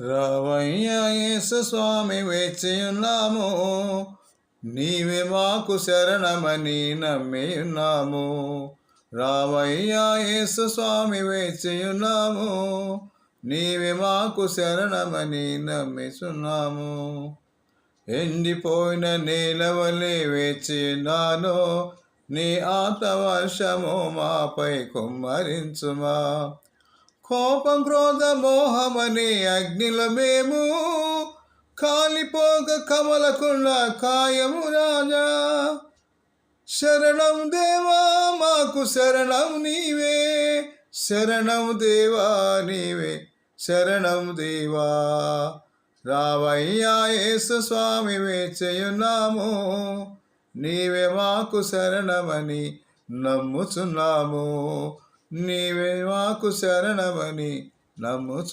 రావయ్యా యేసు స్వామి వేచియున్నాము. నీవే మాకు శరణమని నమ్మియున్నాము. రావయ్యా యేసు స్వామి వేచియున్నాము. నీవే మాకు శరణమని నమ్మిస్తున్నాము ఎండిపోయిన నేలవలే వేచి ఉన్నాను నీ ఆతవర్షము మాపై కుమ్మరించుమా. కోపం క్రోధ మోహమనే అగ్నిలో మేము కాలిపోక కమలకున్న కాయము రాజా. శరణం దేవా మాకు శరణం నీవే. శరణం దేవా నీవే. శరణం దేవా. రావయ్యా యేసు స్వామి వేచేయున్నాము. నీవే మాకు శరణమని నమ్ముచున్నాము. నీవే మాకు శరణమని నమ్ముచు